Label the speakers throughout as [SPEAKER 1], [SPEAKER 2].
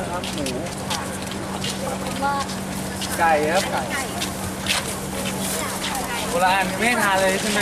[SPEAKER 1] อร์ครับหมูไก่ครับไก่โบราณไม่ให้ทานเลยใช่ไหม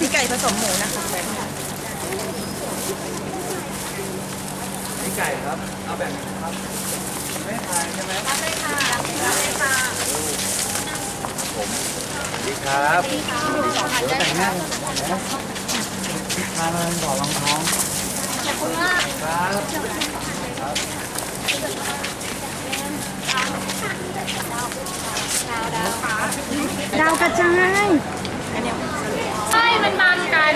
[SPEAKER 2] มีไก่ผสมหมูนะคะ
[SPEAKER 1] นี่ไก่ครับ เอาแบบนี้ครับ ไม่ให้ทานใช่ไหม
[SPEAKER 2] รับเลยค่ะรับเลยค่ะ
[SPEAKER 1] ผมสวัสดีครับเดี๋ยวแต่งหน้านะทานอะไรก่อนรองท้อง
[SPEAKER 2] ขอบคุณมาก
[SPEAKER 1] ครับ
[SPEAKER 2] ดาวกระจาย
[SPEAKER 3] ใช่มันบังกัน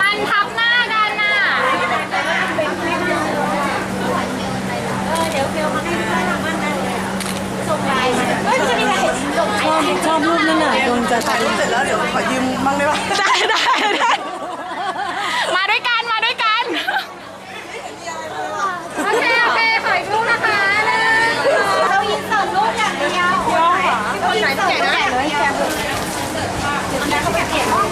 [SPEAKER 3] มันทับหน้ากันน่ะ
[SPEAKER 2] เดี๋ยวเดี๋ยวมาให้ด้วยทางบ้านได้เลยส่งไลน์มาเฮ้ยจะมีอะไรส่งไลน์
[SPEAKER 4] ชอบรูปนั่นน่ะโดนจะ
[SPEAKER 2] ถ่ายรูปเสร็จแล้วเดี๋ยวขอยืมบ้างได้ปะ
[SPEAKER 3] ได้ได้ได้ มาด้วยกัน มาด้วยกัน โอเค โอเคขออีกรูปนะคะหนึ่ง
[SPEAKER 2] เรายินเสิร์ฟรูปอย่างเดียวคนไหนที่แก่เลยแก่เลยอันนี้เขาไปเก็บห้อง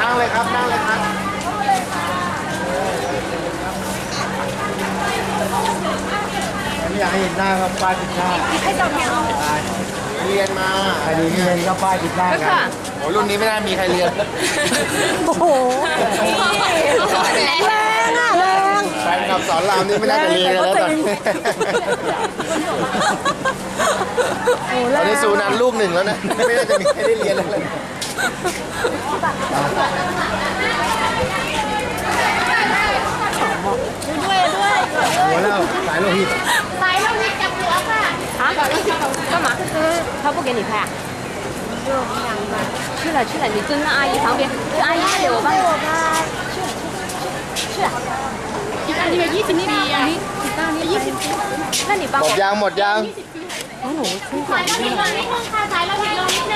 [SPEAKER 1] นั่งเลยครับ นั่งเลยครับ ไม่อยากให้เห็นหน้าครับป้ายปิดหน้า
[SPEAKER 5] เรียนมา
[SPEAKER 1] ใครเรียนก็ป้ายปิดหน้ากัน
[SPEAKER 5] โอ้รุ่นนี้ไม่น่ามีใครเรียน
[SPEAKER 4] โอ้โหแรงอะแรง
[SPEAKER 5] แฟนคลับสอนรามนี่ไม่น่าจะเรียนกันแล้วตอนนี้
[SPEAKER 4] โอ้แร
[SPEAKER 5] ตองนนี้สูนันลูกหนึ่งแล้วนะ ไม่น่าจะมีใครได้เรียนแล้วเลย
[SPEAKER 1] หัวแล้วสายโลหิต
[SPEAKER 3] สายเรามีจับหัวค่ะ
[SPEAKER 4] 啊？干嘛？他不给你拍啊？去了去了，你跟那阿姨旁边，阿姨给我帮你。去了去了。
[SPEAKER 3] อันนี้ยี่สิบปีอันนี้ยี่สิบปี
[SPEAKER 4] 那你帮
[SPEAKER 5] หม
[SPEAKER 4] 我
[SPEAKER 5] ด。ยางหมดยาง
[SPEAKER 3] สายเราผิดลงนิดนึงค่ะสายเราผิดลงนิดนึง ึ
[SPEAKER 4] ง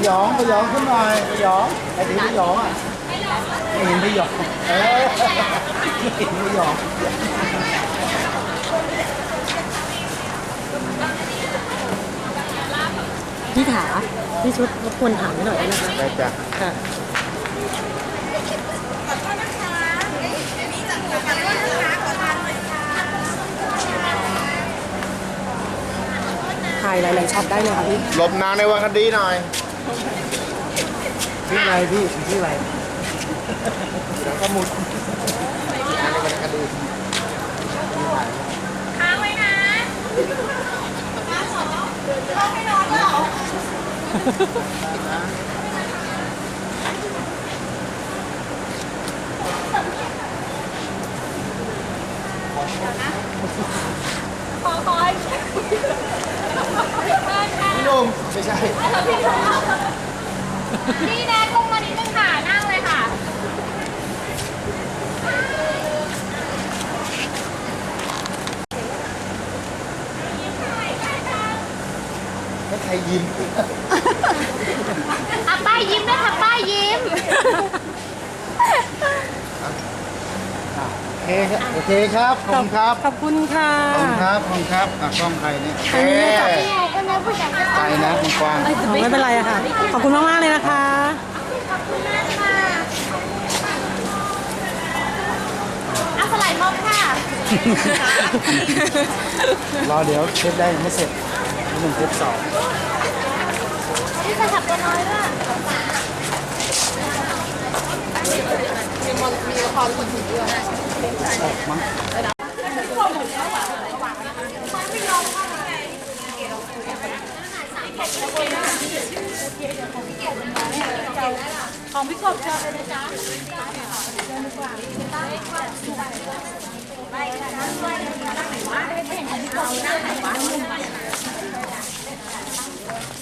[SPEAKER 1] พยองพยองขึ้นหน่อยพยองไอ้ที่พยองอะไม่เห็นพยองเออไม่เห็นพยอง
[SPEAKER 4] พี่ถาพี่ชุดรบกวนถามหน่อยได้ไหมคะ
[SPEAKER 5] ได้จ้ะ
[SPEAKER 4] ค่ะถ่ายหลายๆช็อตได้เลยค่ะพี่
[SPEAKER 5] หลบนางในวันคดีหน่อย
[SPEAKER 1] ชื่ออะไรพี่ชื่ออะไร
[SPEAKER 5] ก็มุดนางในวันคดี
[SPEAKER 3] ค้างไว้นะขอขอให้
[SPEAKER 5] พี่หนุ่มไม่ใช่
[SPEAKER 3] พี่แนทลงมานิดนึงค่ะ นั่งเลยค่ะ
[SPEAKER 5] ให้ใครยิ้ม
[SPEAKER 3] อะป้ายยิ้มด้วยค่ะป้ายยิ้ม
[SPEAKER 1] โอเคครับโอเคครับขอบคุณครับ
[SPEAKER 4] ขอบคุณค่ะ
[SPEAKER 1] ขอบคุณครับขอบคุณครับอะกล้องใครเนี่ย
[SPEAKER 5] เอ๊ะ
[SPEAKER 1] ไปนะคุณกวาง
[SPEAKER 4] ไม่เป็นไรอะค่ะ ขอบคุณมากๆเลยนะคะ
[SPEAKER 3] อะสไลด์มอบค่ะ
[SPEAKER 1] รอเดี๋ยวเทปได้ยังไม่เสร็จหนึ่งเทปสอง
[SPEAKER 3] นี่ใครขับตัวน้อยด้วย
[SPEAKER 1] ออกมั้ง
[SPEAKER 6] ของพี่กบ
[SPEAKER 7] เชิญเลยนะจ๊ะ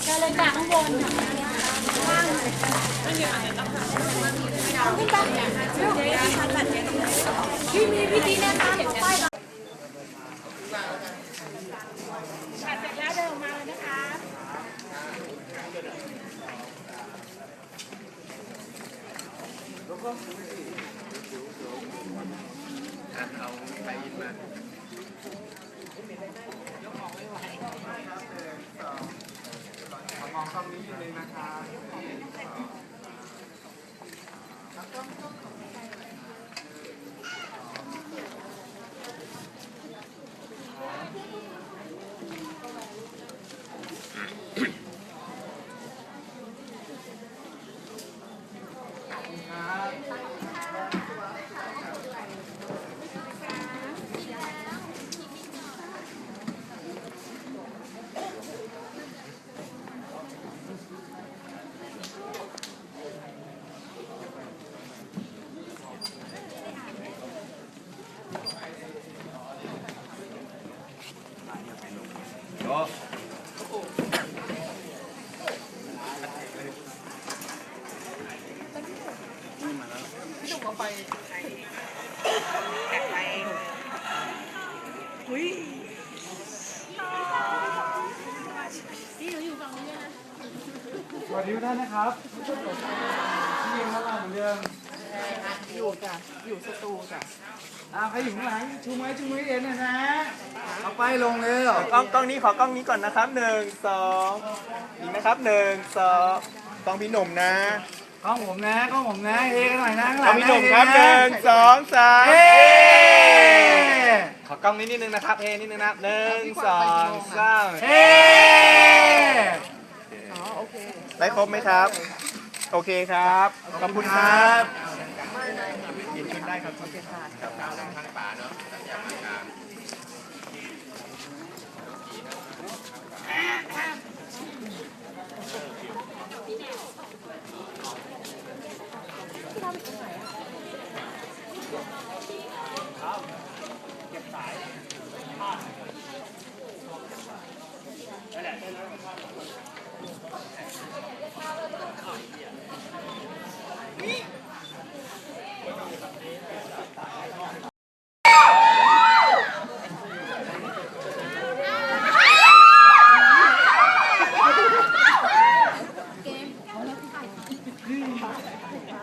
[SPEAKER 7] เชิญเลยจ้ะข้างบนพี่มีพี่ดีแนะนำ สวัสดีทุกท่านนะครับพี่ยิงเข้ามาเหมือนเดิม
[SPEAKER 8] อยู่จ้ะอยู่สตูจ้ะ
[SPEAKER 7] อ้าใครอยู่ข้างหลังชูไม้ชูมือเอ็นนะนะเอาไปลงเร็ว
[SPEAKER 9] กล้องกล้องนี้ขอกล้องนี้ก่อนนะครับหนึ่งสองอีกนะครับหนึ่งสองกล้องพี่หนุ่มนะ
[SPEAKER 7] กล้องผมนะกล้องผมนะเฮกันหน่อยนะข้างห
[SPEAKER 9] กล้
[SPEAKER 7] ลั
[SPEAKER 9] อง
[SPEAKER 7] ง
[SPEAKER 9] พี่หนุ่มครับหนึ่งสองสาม
[SPEAKER 7] เฮ้
[SPEAKER 9] ขอกล้องนี้นิดนึงนะครับเฮนิดนึงนะครับหนึ่งสองสาม
[SPEAKER 7] เฮ้
[SPEAKER 9] ได้ครบไหมครับ โอเคครับขอบคุณครับยินขึ้นได้ครับโอเคครับ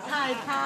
[SPEAKER 8] ถ่ายเท้า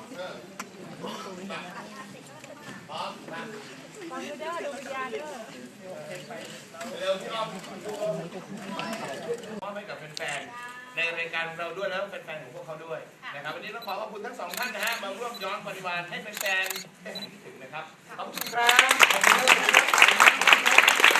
[SPEAKER 10] เร็วพี่อ้อม
[SPEAKER 11] มอบให้กับแฟนๆในรายการของเราด้วยแล้วแฟนๆของพวกเขาด้วยนะครับวันนี้ต้องขอขอบคุณทั้งสองท่านนะฮะมาร่วมย้อนปฏิวานให้แฟนๆได้คิดถึงนะครับขอบคุณ
[SPEAKER 10] ครับ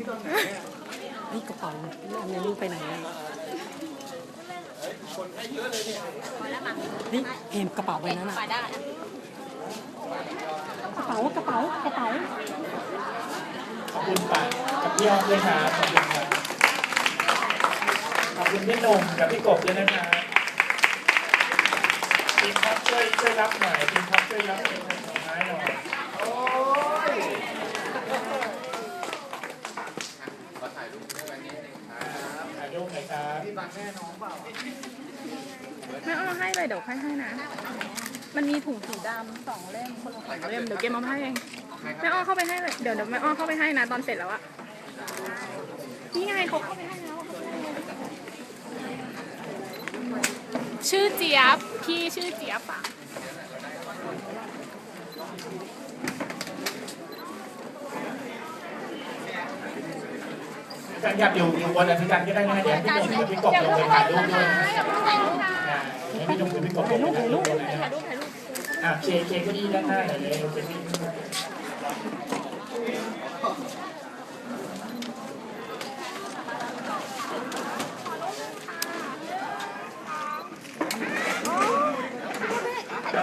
[SPEAKER 7] ไม่มีทำใจ
[SPEAKER 4] นี่กระเป๋าอันนี้ลูกไปไหนอะนี่เห็นกระเป๋าใบนั้นอะกระเป๋ากระเป๋ากระเป๋า
[SPEAKER 8] ขอบคุณป่ากับพี่อ้อมด้วยครับขอบคุณครับขอบคุณพี่หนุ่มกับพี่กบด้วยนะครับทีมครับช่วยช่วยรับหน่อยทีมครับช่วยรับเป็นดอกไม้หน่อย
[SPEAKER 11] โอ้ย
[SPEAKER 5] ขอถ่ายรูปด้วยวันนี้นะครับ
[SPEAKER 8] ถ่ายรูปหน่อย ครับ
[SPEAKER 5] พี่บังแม่น้องเปล่า
[SPEAKER 3] ไม่เอาให้เลยเดี๋ยวค่อยให้นะ มันมีถุงสีดำสองเล่มคนละสองเล่มเดี๋ยวเกมเอาให้เองแม่อ้อเข้าไปให้เลยเดี๋ยวเดี๋ยวแม่อ้อเข้าไปให้นะตอนเสร็จแล้วอะนี่ไงเขาเข้าไปให้แล้วชื่อเจี๊ยบพี่ชื่อเจี๊ยบอะ
[SPEAKER 8] จารย์อยากอยู่อยู่บนอาจารย์ก็ได้นะเดี๋ยวพี่หนุ่มกับพี่กบลงไปถ่ายรูปด้วยอ่าให้พี่หนุ่มกับพี่กบลงไปถ่ายรูปด้วยนะอะเคเคก็ดีด้านหน้าหน่อยเลยเค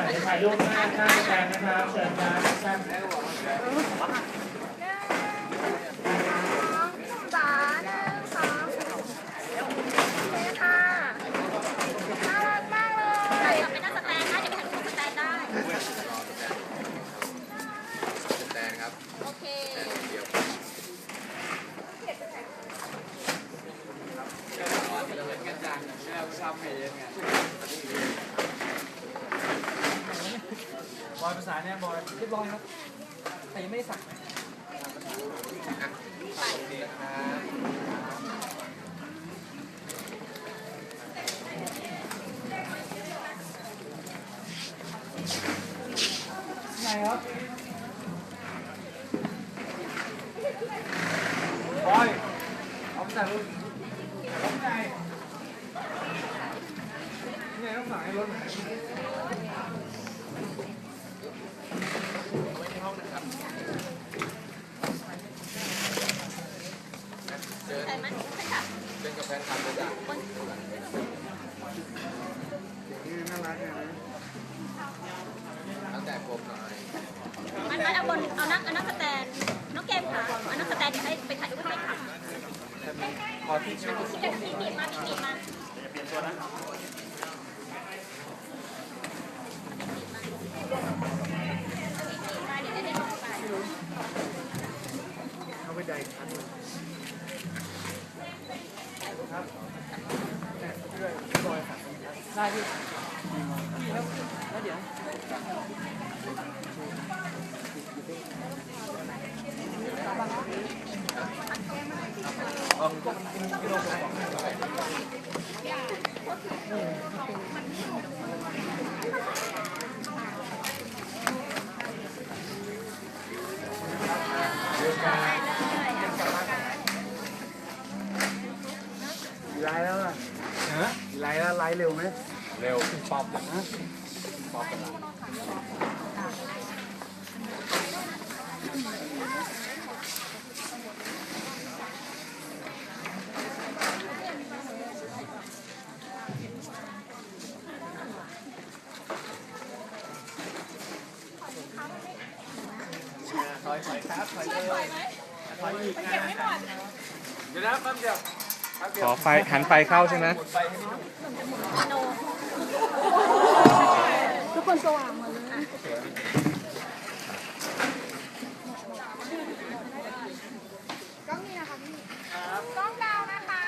[SPEAKER 8] ที่ถ่ายรูปหน้าหน้าแทนนะครับเชิญครับท่าน
[SPEAKER 3] จ๋าหนึ่งสองโอเคค่ะน่ารักมากเลย
[SPEAKER 1] กลับไปนั่งสแตนนะเดี๋ยวไปถ่ายรูปสแตนได้
[SPEAKER 5] แตนครับ
[SPEAKER 1] โอ เค
[SPEAKER 5] เดี๋ยวเหมือนกันจังแม่ชอบเพลงไง
[SPEAKER 9] บอยภาษาเนี่ยบอยเรียบร้อยครับแต่ยังไม่ได้สั่ง I love it. ไล
[SPEAKER 5] น์
[SPEAKER 1] แล้
[SPEAKER 9] ว
[SPEAKER 1] ล่ะ
[SPEAKER 9] ฮะ
[SPEAKER 5] ไลน์แล้วไลน์เร็วไหม
[SPEAKER 9] เร็วป๊อปถอยถอยครับถอยเลยถอยอีกนะเดี๋ยวนะแป๊บเดียวแป๊บเดียว
[SPEAKER 12] ขอไฟหันไฟเข้าใช่ไหม
[SPEAKER 9] หมดไฟให้พี่หนุ่ม
[SPEAKER 3] ทุกคนสว่างหมดเลยกล้องนี้นะคะพี่กล้องดาวนะคะ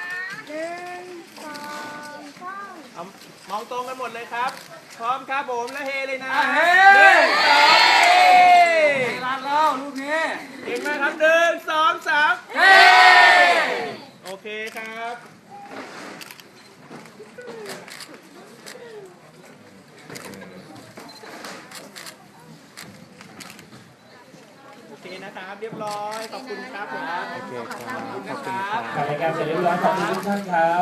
[SPEAKER 3] หนึ่งสองสาม
[SPEAKER 9] เอามองตรงกันหมดเลยครับ พร้อมครับผมและเฮเลยนะ
[SPEAKER 5] เฮ้
[SPEAKER 9] หนึ่งสองเฮ
[SPEAKER 5] ร้านเราลูกนี้
[SPEAKER 9] เก่งมากครับหนึ่งสองสาม
[SPEAKER 5] เฮ้
[SPEAKER 9] โอ เคครับ โอเคนะครับ เรียบร้อย ขอบคุณครับผม
[SPEAKER 12] โอเคครับ ขอบคุณครับ
[SPEAKER 8] ถ่ายรายการเสร็จเรียบร้อยขอบคุณทุกท่านครั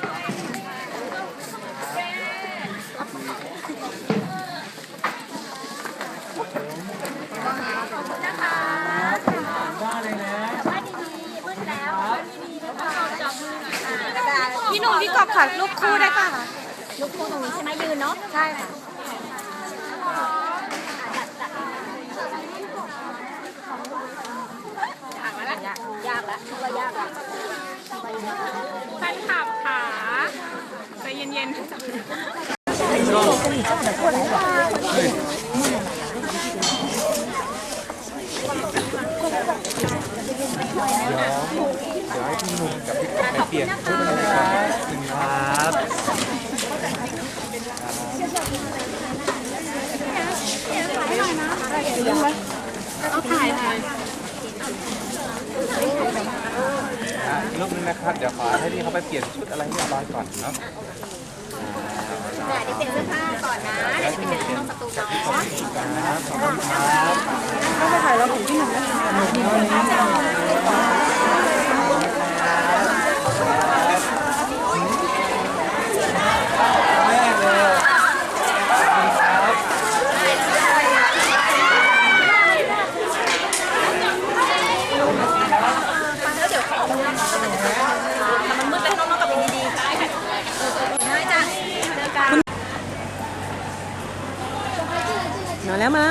[SPEAKER 8] บ นะคะบ้
[SPEAKER 3] เลยนะพี่หนุ่มพี่กอบค่ะลูกคู่ได้ป่ะ
[SPEAKER 4] ลูกคู่ตรงนี้ใช่ไหมยืนเนาะ
[SPEAKER 3] ใช่ค่ะ
[SPEAKER 4] ยากแล้วก็ยากละว
[SPEAKER 3] แฟนคลับค่ะใจเย็นๆ
[SPEAKER 12] รูปนึงนะครับ เดี๋ยวขอให้พี่เขาไปเปลี่ยนชุดอะไรให้เรียบร้อยก่อนเนาะ
[SPEAKER 4] เดี๋ยวเปลี่ยนเสื้อผ้าก่อนนะเดี๋ยวไปเจอที่ห้องประตูเนาะ
[SPEAKER 12] ครับขอบคุณครับ
[SPEAKER 3] ก็ไปถ่ายแล้วของพี่หนุ่มนะคะ
[SPEAKER 4] มันมืดแล้วน้องๆกลับไปดีๆได้ค่ะได้จ้ะเจอกัน
[SPEAKER 3] นอนแล้วมา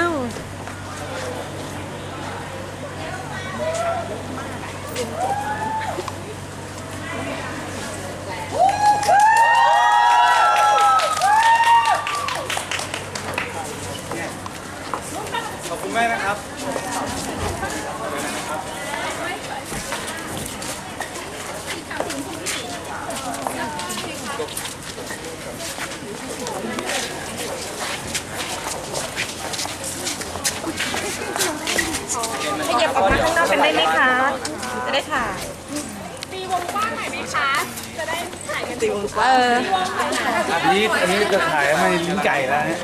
[SPEAKER 12] ขอบคุณแม่นะครับ
[SPEAKER 3] ขยับออกมาข้างนอกกันได้ไหมคะ จะได้ถ่าย
[SPEAKER 12] อันนี้อันนี้จะถ่ายให้ลิ้นไก่แล้วฮะ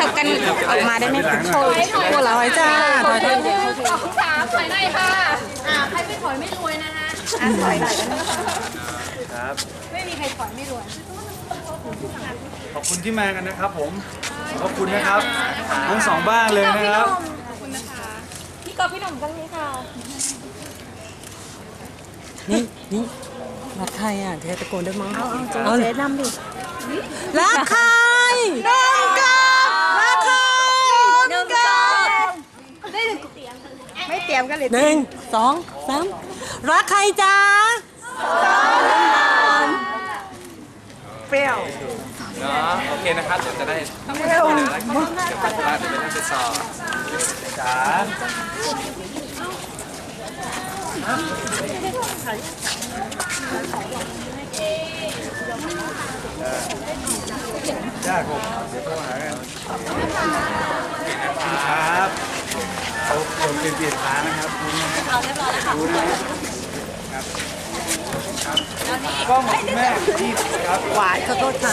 [SPEAKER 3] ถักกันออกมาได้ไหมคะโชว์ตัวเราไว้จ้าถอยถอย
[SPEAKER 1] สามถอยหน่อยค่ะ อ่าใครไม่ถอยไม่รวยนะฮะ
[SPEAKER 3] ถอยหน่อย
[SPEAKER 12] ครับ
[SPEAKER 1] ไม่มีใครถอยไม่รวย
[SPEAKER 12] ขอบคุณที่มากันนะครับผม ขอบคุณนะครับ ทั้งสองบ้านเลยนะครับ
[SPEAKER 3] พี่กอบพี่หนุ่มกันนี้ค่ะ
[SPEAKER 2] นี่นี่รักใครอะเธอตะโกนได้มั้ง
[SPEAKER 3] เอาเอาเจ๊นำดิ
[SPEAKER 2] รักใครน้องกับรักใครน้องกับ
[SPEAKER 3] ไม่เตรียมกันเลย
[SPEAKER 2] หนึ่งสองสามรักใครจ๊ะ
[SPEAKER 3] เปรี้ยว
[SPEAKER 12] เนาะโอเคนะครับเดี๋ยวจะได้
[SPEAKER 3] เปรี้ยว
[SPEAKER 12] เดี๋ยวกลับบ้านเดี๋ยวไปนั่งไปสอบ จ๋าญาติผมเดี๋ยวโทรหากันครับเขาคนเปลี่ยนเปลี่ยนทางนะครับคุณนะรู้นะครับครับครับกล้องของคุณแม่ที่ครับ
[SPEAKER 2] หวานขอโทษค่ะ